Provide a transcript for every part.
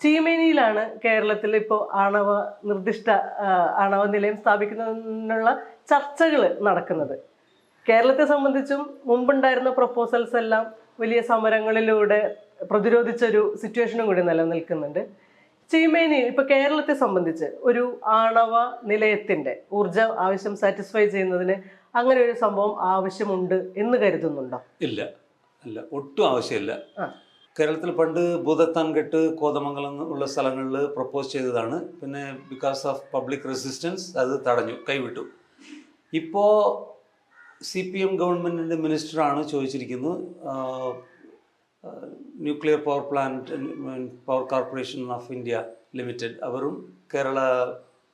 ചീമേനിയിലാണ് കേരളത്തിൽ ഇപ്പോൾ ആണവ നിർദ്ദിഷ്ട ആണവ നിലയം സ്ഥാപിക്കുന്നതിനുള്ള ചർച്ചകൾ നടക്കുന്നത്. കേരളത്തെ സംബന്ധിച്ചും മുമ്പുണ്ടായിരുന്ന പ്രപ്പോസൽസ് എല്ലാം വലിയ സമരങ്ങളിലൂടെ പ്രതിരോധിച്ചൊരു സിറ്റുവേഷനും കൂടി നിലനിൽക്കുന്നുണ്ട്. ചീമേനി ഇപ്പൊ കേരളത്തെ സംബന്ധിച്ച് ഒരു ആണവ നിലയത്തിന്റെ ഊർജ ആവശ്യം സാറ്റിസ്ഫൈ ചെയ്യുന്നതിന് അങ്ങനെ ഒരു സംഭവം ആവശ്യമുണ്ട് എന്ന് കരുതുന്നുണ്ടോ? ഇല്ല. ഇല്ല ഒട്ടും ആവശ്യമില്ല. കേരളത്തിൽ പണ്ട് ഭൂതത്താൻകെട്ട് കോതമംഗലം ഉള്ള സ്ഥലങ്ങളിൽ പ്രപ്പോസ് ചെയ്തതാണ്. പിന്നെ ബിക്കോസ് ഓഫ് പബ്ലിക് റെസിസ്റ്റൻസ് അത് തടഞ്ഞു കൈവിട്ടു. ഇപ്പോൾ സി പി എം ഗവൺമെന്റിന്റെ മിനിസ്റ്ററാണ് ചോദിച്ചിരിക്കുന്നത് nuclear power plant power corporation of India limited അവരും കേരള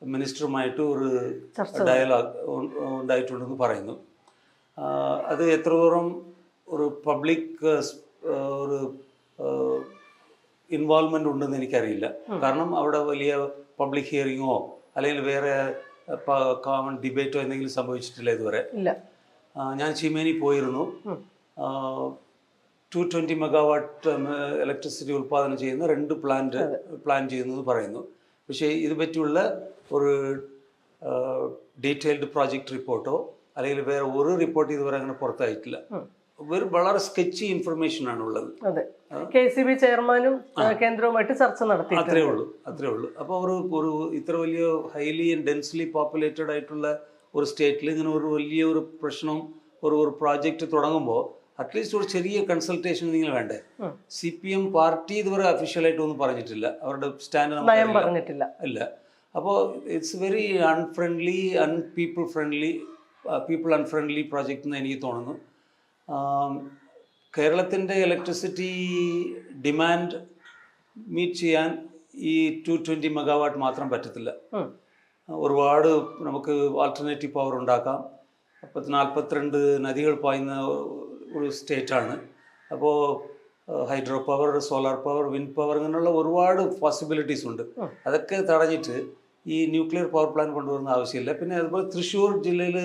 മിനിസ്റ്ററുമായിട്ട് ഒരു ഡയലോഗ് ഉണ്ടായിട്ടുണ്ടെന്ന് പറയുന്നു. അത് എത്രത്തോളം ഒരു പബ്ലിക് ഒരു ഇൻവോൾവ്മെന്റ് ഉണ്ടെന്ന് എനിക്കറിയില്ല. കാരണം അവിടെ വലിയ പബ്ലിക് ഹിയറിങ്ങോ അല്ലെങ്കിൽ വേറെ കോമൺ ഡിബേറ്റോ എന്തെങ്കിലും സംഭവിച്ചിട്ടില്ല ഇതുവരെ. ഞാൻ ചീമേനി പോയിരുന്നു. ടു ട്വന്റി മെഗാവാട്ട് ഇലക്ട്രിസിറ്റി ഉൽപ്പാദനം ചെയ്യുന്ന രണ്ട് പ്ലാന്റ് പ്ലാൻ ചെയ്യുന്നു എന്ന് പറയുന്നു. പക്ഷേ ഇത് പറ്റിയുള്ള ഒരു ഡീറ്റെയിൽഡ് പ്രോജക്റ്റ് റിപ്പോർട്ടോ അല്ലെങ്കിൽ വേറെ ഒരു റിപ്പോർട്ട് ഇതുവരെ അങ്ങനെ പുറത്തായിട്ടില്ല. വെറും വളരെ സ്കെച്ച് ഇൻഫർമേഷൻ ആണ് ഉള്ളത്. അതെ. കെ സി ബി ചെയർമാനും കേന്ദ്രവുമായിട്ട് ചർച്ച നടത്തി അത്രേ ഉള്ളൂ അത്രേ ഉള്ളൂ. അപ്പോൾ ഒരു ഒരു ഇത്ര വലിയ ഹൈലി ആൻഡ് ഡെൻസ്ലി പോപ്പുലേറ്റഡ് ആയിട്ടുള്ള ഒരു സ്റ്റേറ്റിൽ ഇങ്ങനെ ഒരു വലിയ ഒരു പ്രശ്നം ഒരു ഒരു പ്രോജക്റ്റ് തുടങ്ങുമ്പോൾ അറ്റ്ലീസ്റ്റ് ഒരു ചെറിയ കൺസൾട്ടേഷൻ നിങ്ങൾ വേണ്ടേ? സി പി എം പാർട്ടി ഇതുവരെ അഫീഷ്യലായിട്ട് ഒന്നും പറഞ്ഞിട്ടില്ല. അവരുടെ സ്റ്റാൻഡ് പറഞ്ഞിട്ടില്ല. അല്ല അപ്പോൾ it's very unfriendly unpeople friendly people unfriendly project എന്ന് എനിക്ക് തോന്നുന്നു. കേരളത്തിന്റെ ഇലക്ട്രിസിറ്റി ഡിമാൻഡ് മീറ്റ് ചെയ്യാൻ ഈ ടു ട്വന്റി മെഗാവാട്ട് മാത്രം പറ്റത്തില്ല. ഒരുപാട് നമുക്ക് ആൾട്ടർനേറ്റീവ് പവർ ഉണ്ടാക്കാം പത്ത് നാൽപ്പത്തിരണ്ട് നദികൾ പായുന്ന ഒരു സ്റ്റേറ്റാണ് അപ്പോൾ hydro power solar power wind power അങ്ങനെയുള്ള ഒരുപാട് പോസിബിലിറ്റീസ് ഉണ്ട്. അതൊക്കെ തടഞ്ഞിട്ട് ഈ ന്യൂക്ലിയർ പവർ പ്ലാന്റ് കൊണ്ടുവരുന്ന ആവശ്യമില്ല. പിന്നെ അതുപോലെ തൃശ്ശൂർ ജില്ലയിൽ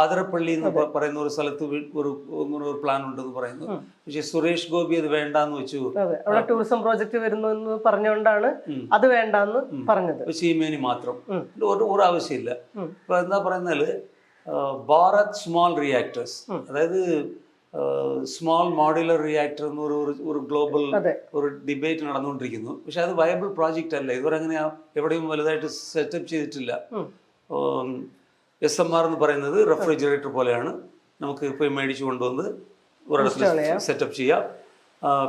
ആതിരപ്പള്ളി എന്ന് പറയുന്ന ഒരു സ്ഥലത്ത് ഒരു ഇങ്ങനെ ഒരു പ്ലാൻ ഉണ്ടെന്ന് പറയുന്നു. പക്ഷേ സുരേഷ് ഗോപി അത് വേണ്ടാന്ന് വെച്ചു. അവിടെ ടൂറിസം പ്രോജക്റ്റ് വരുന്നു എന്ന് പറഞ്ഞുകൊണ്ടാണ്. അത് വേണ്ടാന്ന് പറഞ്ഞത്. ചീമേനി മാത്രം. ഒരു ഒരു ആവശ്യമില്ല. ഇപ്പൊ എന്താ പറയുന്നത് ഭാരത് സ്മോൾ റിയാക്ടേഴ്സ്. അതായത് സ്മോൾ മോഡുലർ റിയാക്ടർ എന്ന് ഒരു ഒരു- ഗ്ലോബൽ ഒരു ഡിബേറ്റ് നടന്നുകൊണ്ടിരിക്കുന്നു. പക്ഷെ അത് വയബിൾ പ്രോജക്റ്റ് അല്ല. ഇതുവരെ അങ്ങനെ എവിടെയും വലുതായിട്ട് സെറ്റപ്പ് ചെയ്തിട്ടില്ല. എസ് എം ആർ എന്ന് പറയുന്നത് റെഫ്രിജറേറ്റർ പോലെയാണ്. നമുക്ക് ഇപ്പോൾ മേടിച്ചു കൊണ്ടുവന്ന് ഒരിടത്തിൽ. സെറ്റപ്പ് ചെയ്യാം.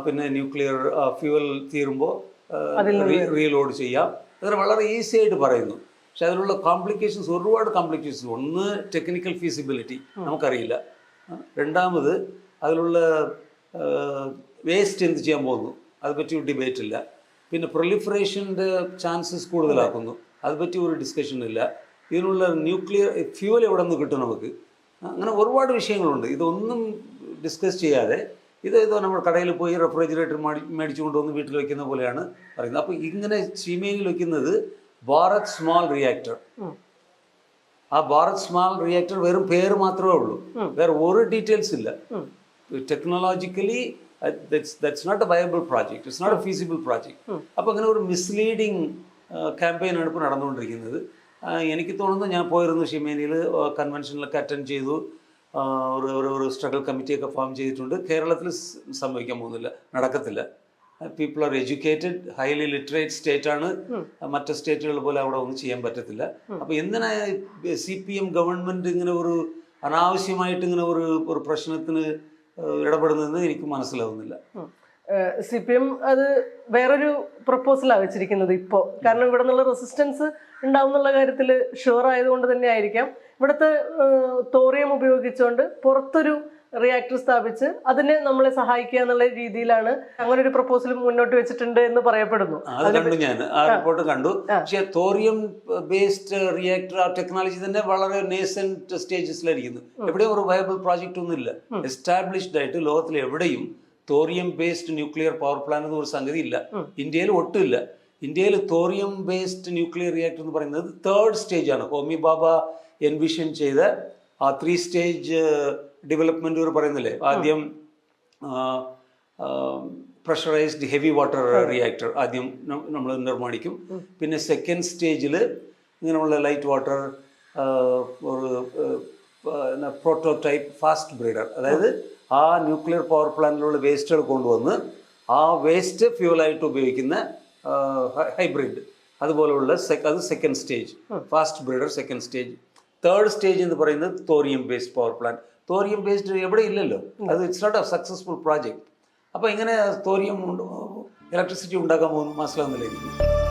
പിന്നെ ന്യൂക്ലിയർ ഫ്യൂവൽ തീരുമ്പോൾ റീലോഡ് ചെയ്യാം. അങ്ങനെ വളരെ ഈസി ആയിട്ട് പറയുന്നു. പക്ഷെ അതിലുള്ള കോംപ്ലിക്കേഷൻസ് ഒരുപാട് കോംപ്ലിക്കേഷൻസ് ഒന്ന് ടെക്നിക്കൽ ഫീസിബിലിറ്റി നമുക്കറിയില്ല. രണ്ടാമത് അതിലുള്ള വേസ്റ്റ് എന്ത് ചെയ്യാൻ പോകുന്നു? അത് പറ്റി ഒരു ഡിബേറ്റ് ഇല്ല. പിന്നെ പ്രൊലിഫറേഷന്റെ ചാൻസസ് കൂടുതലാക്കുന്നു. അതിനെപ്പറ്റി പറ്റി ഒരു ഡിസ്കഷൻ ഇല്ല. ഇതിനുള്ള ന്യൂക്ലിയർ ഫ്യൂവൽ എവിടെ നിന്ന് കിട്ടും നമുക്ക്? അങ്ങനെ ഒരുപാട് വിഷയങ്ങളുണ്ട്. ഇതൊന്നും ഡിസ്കസ് ചെയ്യാതെ ഇത് ഇതോ നമ്മൾ കടയിൽ പോയി റെഫ്രിജറേറ്റർ മേടി മേടിച്ചു കൊണ്ടുവന്ന് വീട്ടിൽ വെക്കുന്ന പോലെയാണ് പറയുന്നത്. അപ്പോൾ ഇങ്ങനെ ചീമയിൽ വെക്കുന്നത് ഭാരത് സ്മോൾ റിയാക്ടർ. ആ ഭാരത് സ്മാൾ റിയാക്ടർ വെറും പേര് മാത്രമേ ഉള്ളൂ. വേറെ ഒരു ഡീറ്റെയിൽസ് ഇല്ല. Technologically that's not a viable project it's not a feasible project. അപ്പോൾ അങ്ങനെ ഒരു മിസ്ലീഡിങ് ക്യാമ്പയിനാണ് ഇപ്പോൾ നടന്നുകൊണ്ടിരിക്കുന്നത്. എനിക്ക് തോന്നുന്നു ഞാൻ പോയിരുന്നു ഷിമേനിയിൽ കൺവെൻഷനിലൊക്കെ അറ്റൻഡ് ചെയ്തു. ഒരു ഒരു സ്ട്രഗിൾ കമ്മിറ്റിയൊക്കെ ഫോം ചെയ്തിട്ടുണ്ട്. കേരളത്തിൽ സംഭവിക്കാൻ പോകുന്നില്ല. നടക്കത്തില്ല. People are educated highly literate state ആണ്. മറ്റ് സ്റ്റേറ്റുകൾ പോലെ അവിടെ ഒന്നും ചെയ്യാൻ പറ്റത്തില്ല. അപ്പൊ എന്തിനാ സി പി എം ഗവൺമെന്റ് ഇങ്ങനെ ഒരു അനാവശ്യമായിട്ട് ഇങ്ങനെ ഒരു ഒരു പ്രശ്നത്തിന് ഇടപെടുന്നതെന്ന് എനിക്ക് മനസ്സിലാവുന്നില്ല. സി പി എം അത് വേറൊരു പ്രപ്പോസലാണ് വെച്ചിരിക്കുന്നത് ഇപ്പോൾ കാരണം ഇവിടെ നിന്നുള്ള റെസിസ്റ്റൻസ് ഉണ്ടാവും എന്നുള്ള കാര്യത്തിൽ ഷുവർ ആയതുകൊണ്ട് തന്നെ ആയിരിക്കാം. ഇവിടുത്തെ തോറിയം ഉപയോഗിച്ചുകൊണ്ട് പുറത്തൊരു റിയാക്ടർ സ്ഥാപിച്ച് അതിനെ നമ്മളെ സഹായിക്കുക എന്നുള്ള രീതിയിലാണ് അങ്ങനെ ഒരു പ്രപ്പോസൽ മുന്നോട്ട് വെച്ചിട്ടുണ്ട് എന്ന് പറയപ്പെടുന്നു. അത് കണ്ടു ഞാൻ. ആ റിപ്പോർട്ട് കണ്ടു. പക്ഷേ തോറിയം ബേസ്ഡ് റിയാക്ടർ ആ ടെക്നോളജി തന്നെ വളരെ നേസന്റ് സ്റ്റേജസിലായിരിക്കുന്നു എവിടെയും ഒരു വയബിൾ പ്രോജക്റ്റ് ഒന്നുമില്ല എസ്റ്റാബ്ലിഷ്ഡ് ആയിട്ട് ലോകത്തിൽ എവിടെയും thorium based nuclear power plant എന്നൊരു സംഗതി ഇല്ല. ഇന്ത്യയിൽ ഒട്ടുമില്ല ഇന്ത്യയിൽ തോറിയം ബേസ്ഡ് ന്യൂക്ലിയർ റിയാക്ടർ എന്ന് പറയുന്നത് തേർഡ് സ്റ്റേജ് ആണ്. ഹോമി ബാബ എൻവിഷൻ ചെയ്ത ആ ത്രീ സ്റ്റേജ് ഡെവലപ്മെന്റ് പറയുന്നില്ലേ? ആദ്യം പ്രഷറൈസ്ഡ് ഹെവി വാട്ടർ റിയാക്ടർ ആദ്യം നമ്മൾ നിർമ്മാണിക്കും. പിന്നെ സെക്കൻഡ് സ്റ്റേജിൽ ഇങ്ങനെയുള്ള ലൈറ്റ് വാട്ടർ ഒരു പ്രോട്ടോടൈപ്പ് ഫാസ്റ്റ് ബ്രീഡർ അതായത് ആ ന്യൂക്ലിയർ പവർ പ്ലാന്റിലുള്ള വേസ്റ്റുകൾ കൊണ്ടുവന്ന് ആ വേസ്റ്റ് ഫ്യൂലായിട്ട് ഉപയോഗിക്കുന്ന ഹൈബ്രിഡ് അതുപോലെയുള്ള അത് second stage fast breeder second stage third stage എന്ന് പറയുന്നത് thorium based power plant thorium based എവിടെ ഇല്ലല്ലോ? അത് it's not a successful project അപ്പോൾ ഇങ്ങനെ തോറിയം ഇലക്ട്രിസിറ്റി ഉണ്ടാക്കാൻ പോകുന്നു? മനസ്സിലാവുന്നില്ല? എനിക്ക്